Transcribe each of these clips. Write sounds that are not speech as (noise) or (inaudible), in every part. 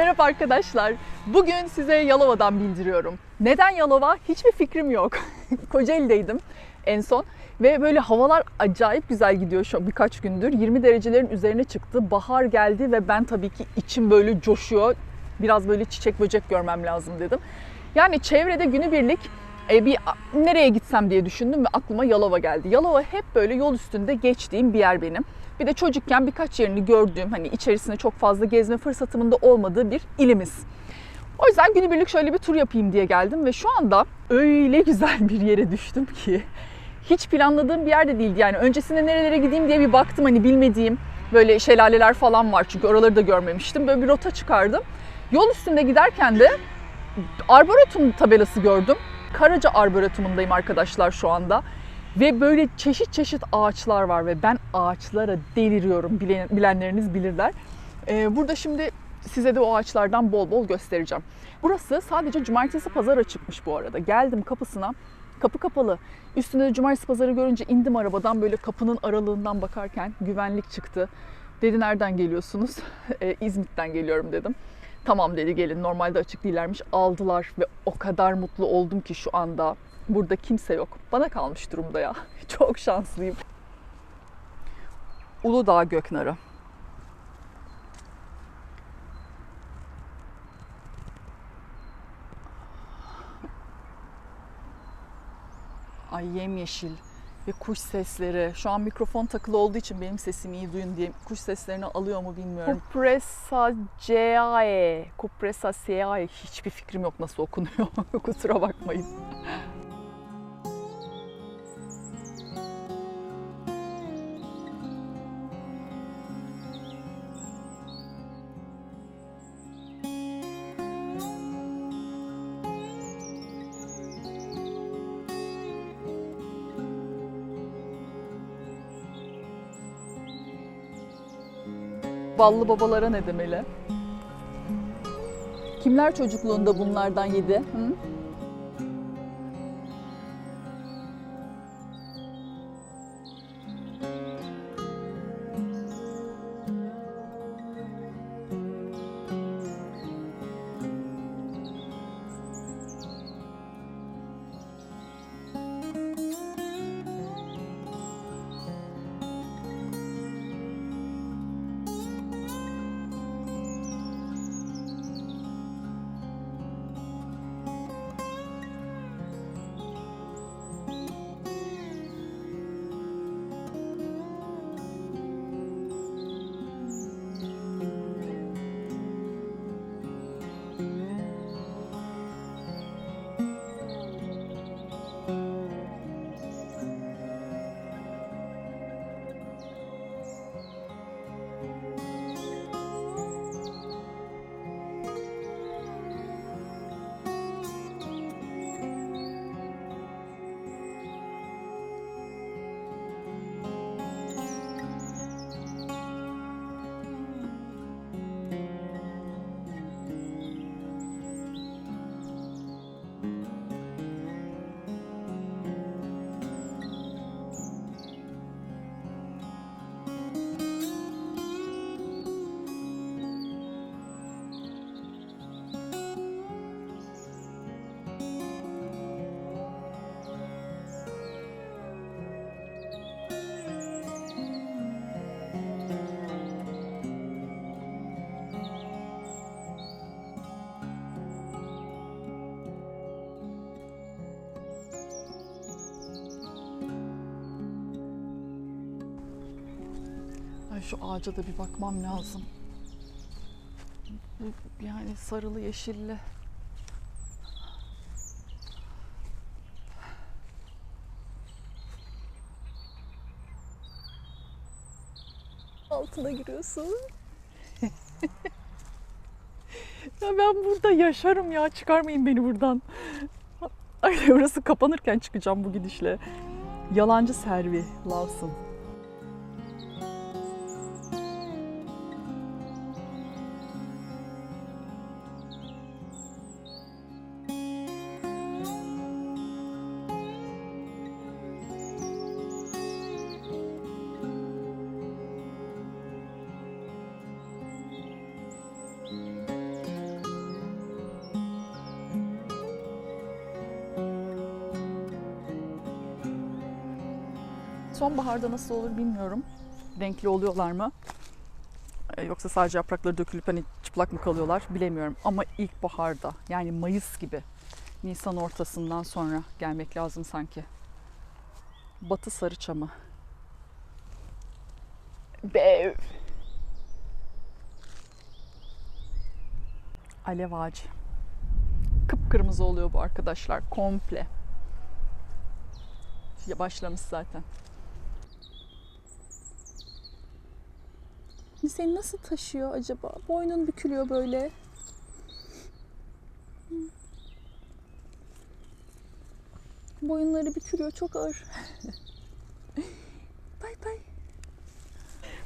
Merhaba arkadaşlar. Bugün size Yalova'dan bildiriyorum. Neden Yalova? Hiçbir fikrim yok. (laughs) Kocaeli'deydim en son. Ve böyle havalar acayip güzel gidiyor şu birkaç gündür. 20 derecelerin üzerine çıktı. Bahar geldi ve ben tabii ki içim böyle coşuyor. Biraz böyle çiçek böcek görmem lazım dedim. Yani çevrede günübirlik e, bir nereye gitsem diye düşündüm ve aklıma Yalova geldi. Yalova hep böyle yol üstünde geçtiğim bir yer benim. Bir de çocukken birkaç yerini gördüğüm, hani içerisinde çok fazla gezme fırsatımın da olmadığı bir ilimiz. O yüzden günübirlik şöyle bir tur yapayım diye geldim ve şu anda öyle güzel (laughs) bir yere düştüm ki hiç planladığım bir yerde değildi. Yani öncesinde nerelere gideyim diye bir baktım hani bilmediğim böyle şelaleler falan var çünkü oraları da görmemiştim. Böyle bir rota çıkardım. Yol üstünde giderken de Arboretum tabelası gördüm. Karaca Arboretum'undayım arkadaşlar şu anda. Ve böyle çeşit çeşit ağaçlar var ve ben ağaçlara deliriyorum. Bilen- bilenleriniz bilirler. Ee, burada şimdi size de o ağaçlardan bol bol göstereceğim. Burası sadece cumartesi pazar açıkmış bu arada. Geldim kapısına. Kapı kapalı. Üstünde de cumartesi pazarı görünce indim arabadan böyle kapının aralığından bakarken güvenlik çıktı. Dedi nereden geliyorsunuz? (laughs) "E, İzmit'ten geliyorum dedim. Tamam dedi gelin normalde açık değillermiş aldılar ve o kadar mutlu oldum ki şu anda burada kimse yok. Bana kalmış durumda ya. (laughs) Çok şanslıyım. Uludağ Göknarı. Ay yemyeşil ve kuş sesleri. Şu an mikrofon takılı olduğu için benim sesimi iyi duyun diye kuş seslerini alıyor mu bilmiyorum. Cupressaceae, Cupressaceae hiçbir fikrim yok nasıl okunuyor. (laughs) Kusura bakmayın. Ballı babalara ne demeli? Kimler çocukluğunda bunlardan yedi? Hı? Şu ağaca da bir bakmam lazım. Bu Yani sarılı yeşilli. Altına giriyorsun. (laughs) ya ben burada yaşarım ya. Çıkarmayın beni buradan. Ay burası kapanırken çıkacağım bu gidişle. Yalancı Servi Lawson. Sonbaharda nasıl olur bilmiyorum. Renkli oluyorlar mı? Ee, Yoksa sadece yaprakları dökülüp hani çıplak mı kalıyorlar bilemiyorum. Ama ilkbaharda yani Mayıs gibi Nisan ortasından sonra gelmek lazım sanki. Batı Sarıçamı. Bev. Alev ağacı. Kıpkırmızı oluyor bu arkadaşlar komple. Başlamış zaten. Seni nasıl taşıyor acaba? Boynun bükülüyor böyle. Boyunları bükülüyor çok ağır. (laughs) bay bay.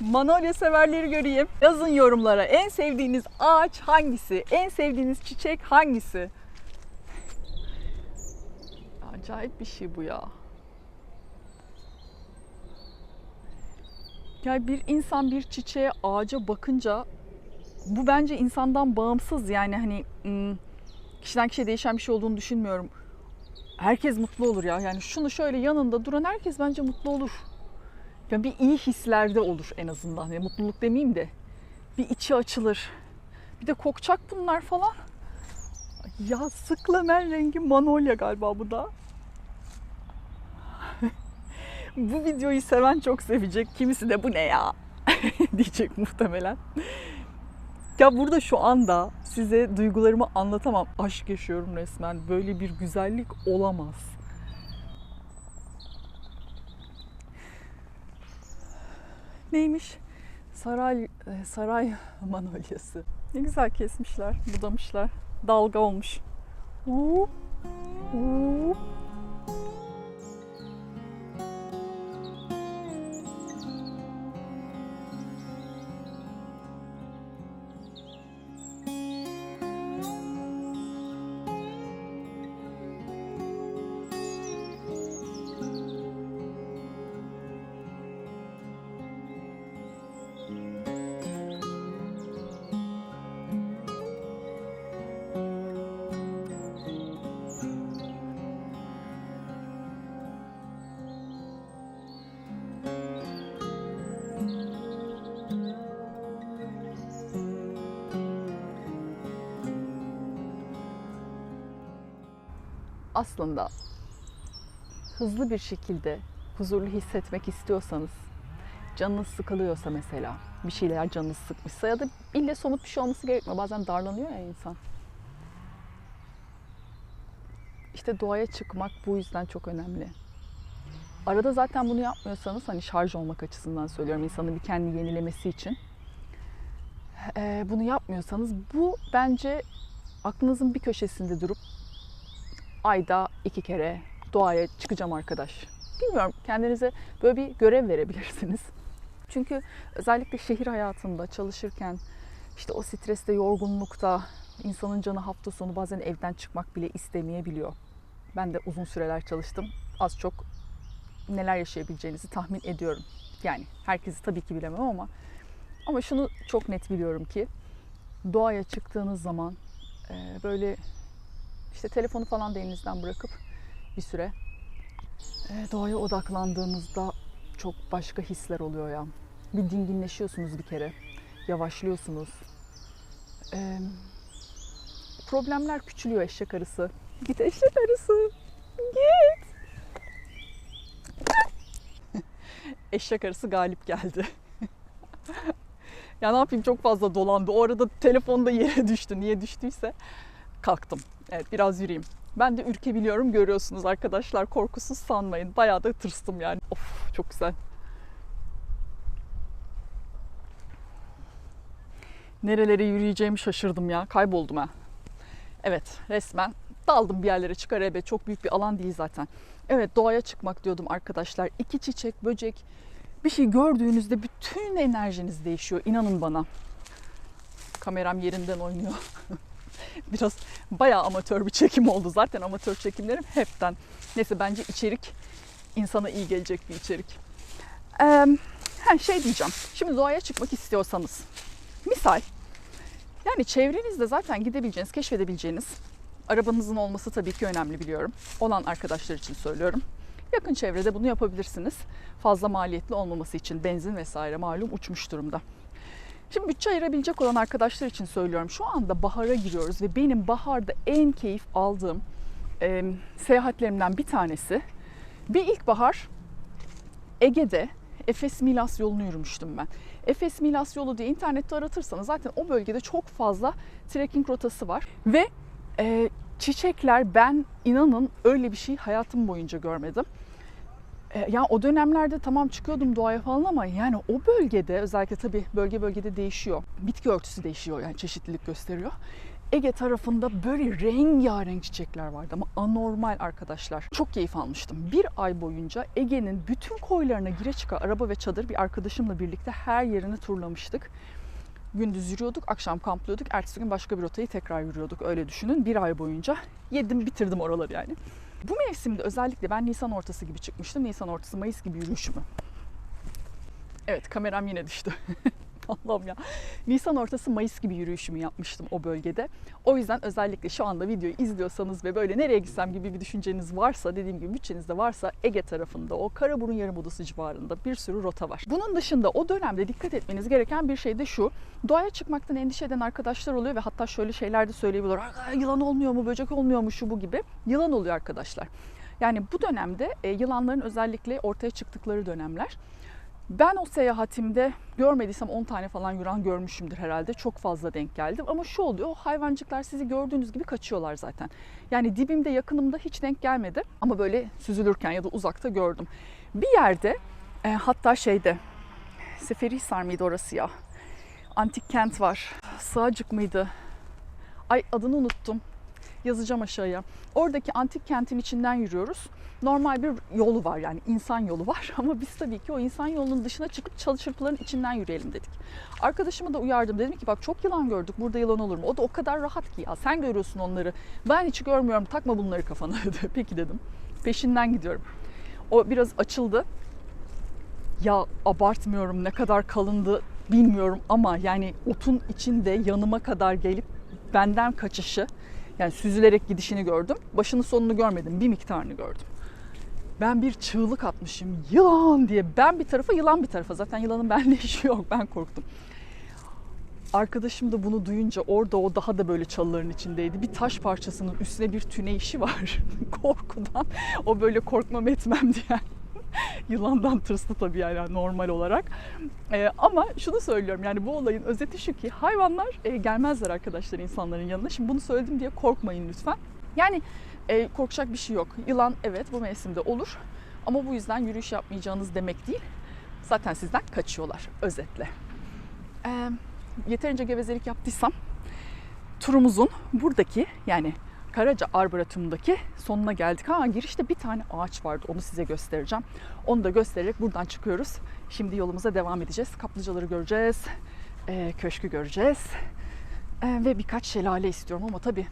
Manolya severleri göreyim. Yazın yorumlara. En sevdiğiniz ağaç hangisi? En sevdiğiniz çiçek hangisi? Acayip bir şey bu ya. Yani bir insan bir çiçeğe, ağaca bakınca bu bence insandan bağımsız yani hani kişiden kişiye değişen bir şey olduğunu düşünmüyorum. Herkes mutlu olur ya. Yani şunu şöyle yanında duran herkes bence mutlu olur. Yani bir iyi hislerde olur en azından. Yani mutluluk demeyeyim de bir içi açılır. Bir de kokacak bunlar falan. Ya sıklamen rengi manolya galiba bu da. Bu videoyu seven çok sevecek. Kimisi de bu ne ya (laughs) diyecek muhtemelen. Ya burada şu anda size duygularımı anlatamam. Aşk yaşıyorum resmen. Böyle bir güzellik olamaz. Neymiş? Saray e, saray manolyası. Ne güzel kesmişler, budamışlar. Dalga olmuş. Huu, huu. Aslında hızlı bir şekilde huzurlu hissetmek istiyorsanız, canınız sıkılıyorsa mesela, bir şeyler canınız sıkmışsa ya da ille somut bir şey olması gerekmiyor. Bazen darlanıyor ya insan. İşte doğaya çıkmak bu yüzden çok önemli. Arada zaten bunu yapmıyorsanız hani şarj olmak açısından söylüyorum insanın bir kendi yenilemesi için. Ee, bunu yapmıyorsanız bu bence aklınızın bir köşesinde durup ayda iki kere doğaya çıkacağım arkadaş. Bilmiyorum kendinize böyle bir görev verebilirsiniz. (laughs) Çünkü özellikle şehir hayatında çalışırken işte o streste, yorgunlukta insanın canı hafta sonu bazen evden çıkmak bile istemeyebiliyor. Ben de uzun süreler çalıştım. Az çok neler yaşayabileceğinizi tahmin ediyorum. Yani herkesi tabii ki bilemem ama ama şunu çok net biliyorum ki doğaya çıktığınız zaman böyle işte telefonu falan da elinizden bırakıp bir süre e, doğaya odaklandığınızda çok başka hisler oluyor ya. Bir dinginleşiyorsunuz bir kere. Yavaşlıyorsunuz. E, problemler küçülüyor eşek arısı. Git eşek arısı. Git. (laughs) eşek arısı galip geldi. (laughs) ya ne yapayım çok fazla dolandı. O arada telefon da yere düştü. Niye düştüyse kalktım. Evet biraz yürüyeyim. Ben de ürkebiliyorum görüyorsunuz arkadaşlar. Korkusuz sanmayın. Bayağı da tırstım yani. Of çok güzel. Nerelere yürüyeceğimi şaşırdım ya. Kayboldum ha. Evet resmen daldım bir yerlere çıkar ebe. Çok büyük bir alan değil zaten. Evet doğaya çıkmak diyordum arkadaşlar. İki çiçek, böcek bir şey gördüğünüzde bütün enerjiniz değişiyor. İnanın bana. Kameram yerinden oynuyor. (laughs) (laughs) Biraz bayağı amatör bir çekim oldu. Zaten amatör çekimlerim hepten. Neyse bence içerik insana iyi gelecek bir içerik. Ee, ha, şey diyeceğim. Şimdi doğaya çıkmak istiyorsanız. Misal. Yani çevrenizde zaten gidebileceğiniz, keşfedebileceğiniz arabanızın olması tabii ki önemli biliyorum. Olan arkadaşlar için söylüyorum. Yakın çevrede bunu yapabilirsiniz. Fazla maliyetli olmaması için benzin vesaire malum uçmuş durumda. Şimdi bütçe ayırabilecek olan arkadaşlar için söylüyorum. Şu anda bahara giriyoruz ve benim baharda en keyif aldığım e, seyahatlerimden bir tanesi. Bir ilkbahar Ege'de Efes Milas yolunu yürümüştüm ben. Efes Milas yolu diye internette aratırsanız zaten o bölgede çok fazla trekking rotası var. Ve e, çiçekler ben inanın öyle bir şey hayatım boyunca görmedim. E, ya o dönemlerde tamam çıkıyordum doğaya falan ama yani o bölgede özellikle tabii bölge bölgede değişiyor. Bitki örtüsü değişiyor yani çeşitlilik gösteriyor. Ege tarafında böyle rengarenk çiçekler vardı ama anormal arkadaşlar. Çok keyif almıştım. Bir ay boyunca Ege'nin bütün koylarına gire çıka araba ve çadır bir arkadaşımla birlikte her yerini turlamıştık. Gündüz yürüyorduk, akşam kamplıyorduk. Ertesi gün başka bir rotayı tekrar yürüyorduk. Öyle düşünün. Bir ay boyunca yedim bitirdim oraları yani. Bu mevsimde özellikle ben Nisan ortası gibi çıkmıştım. Nisan ortası, Mayıs gibi yürüyüşümü. Evet kameram yine düştü. (laughs) Allah'ım ya. Nisan ortası Mayıs gibi yürüyüşümü yapmıştım o bölgede. O yüzden özellikle şu anda videoyu izliyorsanız ve böyle nereye gitsem gibi bir düşünceniz varsa, dediğim gibi bütçenizde varsa Ege tarafında, o Karaburun Yarımadası civarında bir sürü rota var. Bunun dışında o dönemde dikkat etmeniz gereken bir şey de şu. Doğaya çıkmaktan endişe eden arkadaşlar oluyor ve hatta şöyle şeyler de söyleyebiliyorlar. "Aa, Yılan olmuyor mu, böcek olmuyor mu, şu bu gibi. Yılan oluyor arkadaşlar. Yani bu dönemde e, yılanların özellikle ortaya çıktıkları dönemler. Ben o seyahatimde görmediysem 10 tane falan yılan görmüşümdür herhalde. Çok fazla denk geldim. Ama şu oluyor, o hayvancıklar sizi gördüğünüz gibi kaçıyorlar zaten. Yani dibimde, yakınımda hiç denk gelmedi. Ama böyle süzülürken ya da uzakta gördüm. Bir yerde, e, hatta şeyde, Seferihisar mıydı orası ya? Antik kent var. Sığacık mıydı? Ay adını unuttum. Yazacağım aşağıya. Oradaki antik kentin içinden yürüyoruz. Normal bir yolu var yani insan yolu var (laughs) ama biz tabii ki o insan yolunun dışına çıkıp çalı çırpıların içinden yürüyelim dedik. Arkadaşımı da uyardım dedim ki bak çok yılan gördük burada yılan olur mu? O da o kadar rahat ki ya sen görüyorsun onları ben hiç görmüyorum takma bunları kafana (laughs) dedi. Peki dedim peşinden gidiyorum. O biraz açıldı. Ya abartmıyorum ne kadar kalındı bilmiyorum ama yani otun içinde yanıma kadar gelip benden kaçışı yani süzülerek gidişini gördüm. Başını sonunu görmedim. Bir miktarını gördüm. Ben bir çığlık atmışım. Yılan diye. Ben bir tarafa, yılan bir tarafa. Zaten yılanın (laughs) benimle işi yok. Ben korktum. Arkadaşım da bunu duyunca orada o daha da böyle çalıların içindeydi. Bir taş parçasının üstüne bir tüne işi var. (laughs) Korkudan. O böyle korkmam etmem diye. Yılandan tırstı tabii yani normal olarak. Ee, ama şunu söylüyorum yani bu olayın özeti şu ki hayvanlar e, gelmezler arkadaşlar insanların yanına. Şimdi bunu söyledim diye korkmayın lütfen. Yani e, korkacak bir şey yok. Yılan evet bu mevsimde olur. Ama bu yüzden yürüyüş yapmayacağınız demek değil. Zaten sizden kaçıyorlar özetle. Ee, yeterince gevezelik yaptıysam turumuzun buradaki yani Karaca Arboretum'daki sonuna geldik. Ha girişte bir tane ağaç vardı. Onu size göstereceğim. Onu da göstererek buradan çıkıyoruz. Şimdi yolumuza devam edeceğiz. Kaplıcaları göreceğiz. e, köşkü göreceğiz. E, ve birkaç şelale istiyorum ama tabii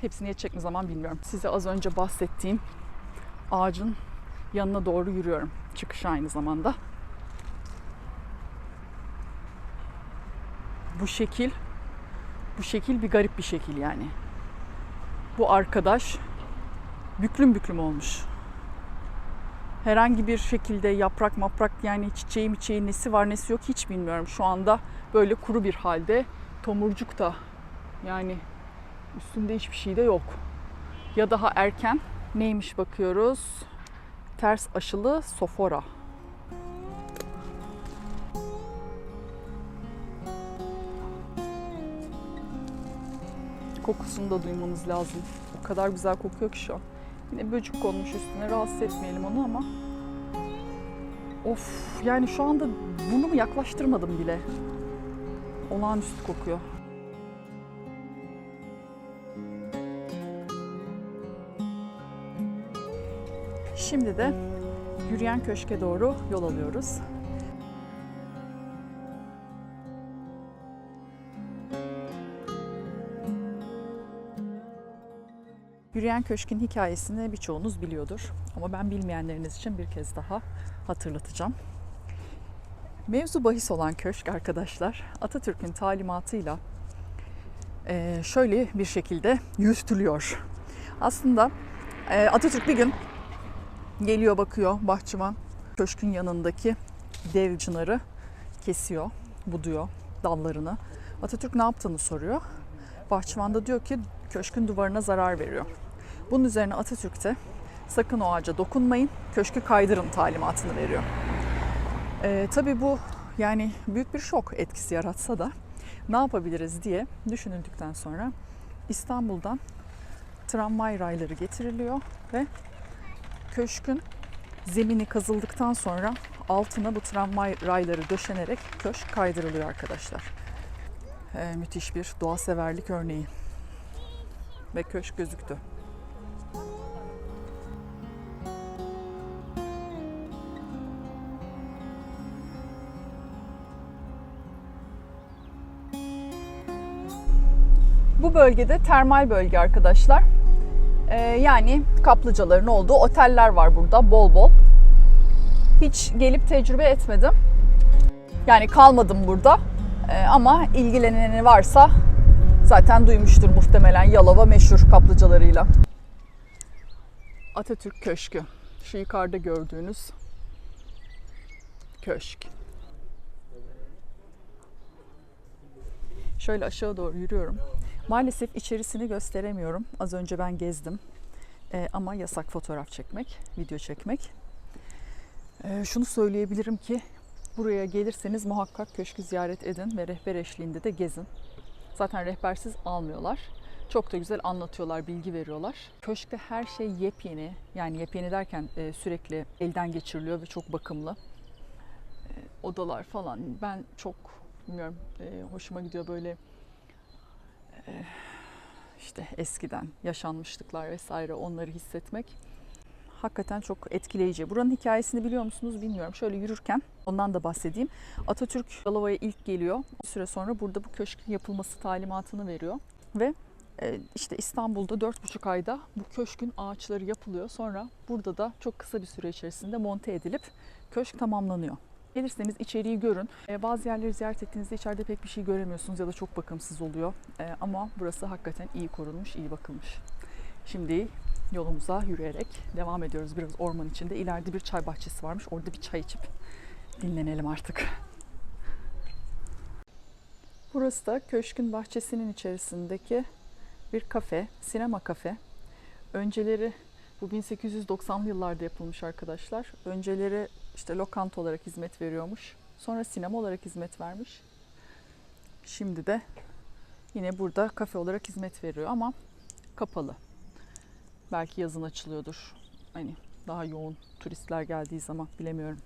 hepsini yetecek mi zaman bilmiyorum. Size az önce bahsettiğim ağacın yanına doğru yürüyorum. Çıkış aynı zamanda. Bu şekil bu şekil bir garip bir şekil yani bu arkadaş büklüm büklüm olmuş. Herhangi bir şekilde yaprak maprak yani çiçeği miçeği nesi var nesi yok hiç bilmiyorum. Şu anda böyle kuru bir halde. Tomurcuk da yani üstünde hiçbir şey de yok. Ya daha erken neymiş bakıyoruz. Ters aşılı sofora. Kokusunu da duymanız lazım. O kadar güzel kokuyor ki şu an. Yine böcük konmuş üstüne. Rahatsız etmeyelim onu ama. Of yani şu anda burnumu yaklaştırmadım bile. Olağanüstü kokuyor. Şimdi de yürüyen köşke doğru yol alıyoruz. Yürüyen Köşk'ün hikayesini birçoğunuz biliyordur. Ama ben bilmeyenleriniz için bir kez daha hatırlatacağım. Mevzu bahis olan köşk arkadaşlar Atatürk'ün talimatıyla eee, şöyle bir şekilde yürütülüyor. Aslında eee, Atatürk bir gün Geliyor bakıyor bahçıvan köşkün yanındaki dev çınarı kesiyor, buduyor dallarını. Atatürk ne yaptığını soruyor. Bahçıvan da diyor ki köşkün duvarına zarar veriyor. Bunun üzerine Atatürk de sakın o ağaca dokunmayın, köşkü kaydırın talimatını veriyor. Ee, tabii bu yani büyük bir şok etkisi yaratsa da ne yapabiliriz diye düşünüldükten sonra İstanbul'dan tramvay rayları getiriliyor ve köşkün zemini kazıldıktan sonra altına bu tramvay rayları döşenerek köşk kaydırılıyor arkadaşlar. Ee, müthiş bir doğa severlik örneği. Ve köşk gözüktü. Bu bölgede termal bölge arkadaşlar. Ee, yani kaplıcaların olduğu oteller var burada bol bol. Hiç gelip tecrübe etmedim. Yani kalmadım burada. Ee, ama ilgileneni varsa zaten duymuştur muhtemelen Yalova meşhur kaplıcalarıyla. Atatürk Köşkü. Şu yukarıda gördüğünüz köşk. Şöyle aşağı doğru yürüyorum. Maalesef içerisini gösteremiyorum. Az önce ben gezdim. Ee, ama yasak fotoğraf çekmek, video çekmek. Ee, şunu söyleyebilirim ki buraya gelirseniz muhakkak köşkü ziyaret edin ve rehber eşliğinde de gezin. Zaten rehbersiz almıyorlar. Çok da güzel anlatıyorlar, bilgi veriyorlar. Köşkte her şey yepyeni. Yani yepyeni derken e, sürekli elden geçiriliyor ve çok bakımlı. E, odalar falan. Ben çok bilmiyorum e, hoşuma gidiyor böyle e, işte eskiden yaşanmışlıklar vesaire onları hissetmek hakikaten çok etkileyici. Buranın hikayesini biliyor musunuz bilmiyorum. Şöyle yürürken ondan da bahsedeyim. Atatürk Yalova'ya ilk geliyor. Bir süre sonra burada bu köşkün yapılması talimatını veriyor. Ve e, işte İstanbul'da 4,5 ayda bu köşkün ağaçları yapılıyor. Sonra burada da çok kısa bir süre içerisinde monte edilip köşk tamamlanıyor. Gelirseniz içeriği görün. E, bazı yerleri ziyaret ettiğinizde içeride pek bir şey göremiyorsunuz ya da çok bakımsız oluyor. E, ama burası hakikaten iyi korunmuş, iyi bakılmış. Şimdi yolumuza yürüyerek devam ediyoruz. Biraz orman içinde. İleride bir çay bahçesi varmış. Orada bir çay içip dinlenelim artık. Burası da köşkün bahçesinin içerisindeki bir kafe, sinema kafe. Önceleri bu 1890'lı yıllarda yapılmış arkadaşlar. Önceleri işte lokanta olarak hizmet veriyormuş. Sonra sinema olarak hizmet vermiş. Şimdi de yine burada kafe olarak hizmet veriyor ama kapalı. Belki yazın açılıyordur. Hani daha yoğun turistler geldiği zaman bilemiyorum.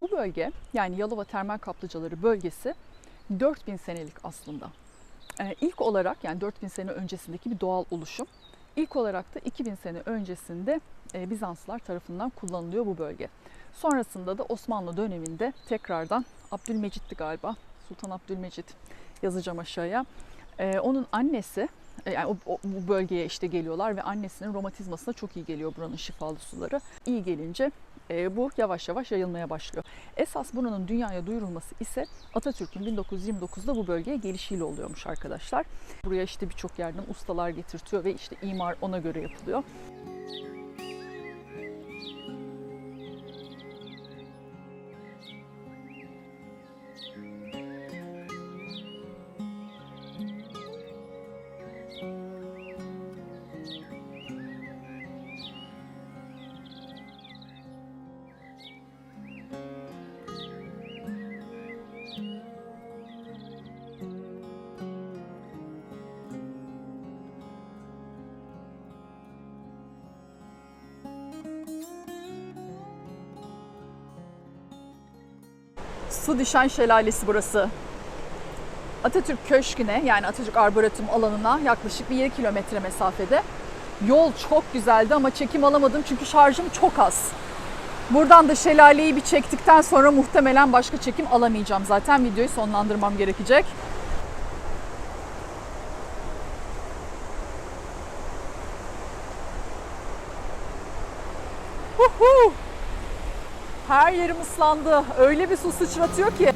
Bu bölge yani Yalova Termal Kaplıcaları bölgesi 4000 senelik aslında. Ee, ilk olarak yani 4000 sene öncesindeki bir doğal oluşum. İlk olarak da 2000 sene öncesinde e, Bizanslılar tarafından kullanılıyor bu bölge. Sonrasında da Osmanlı döneminde tekrardan Abdülmecit'ti galiba. Sultan Abdülmecit yazacağım aşağıya. Ee, onun annesi e, yani o, o- bu bölgeye işte geliyorlar ve annesinin romatizmasına çok iyi geliyor buranın şifalı suları. İyi gelince e, bu yavaş yavaş yayılmaya başlıyor. Esas buranın dünyaya duyurulması ise Atatürk'ün 1929'da bu bölgeye gelişiyle oluyormuş arkadaşlar. Buraya işte birçok yerden ustalar getirtiyor ve işte imar ona göre yapılıyor. Su düşen şelalesi burası. Atatürk Köşkü'ne yani Atatürk Arboretum alanına yaklaşık bir 7 kilometre mesafede. Yol çok güzeldi ama çekim alamadım çünkü şarjım çok az. Buradan da şelaleyi bir çektikten sonra muhtemelen başka çekim alamayacağım. Zaten videoyu sonlandırmam gerekecek. Yerim ıslandı. Öyle bir su sıçratıyor ki.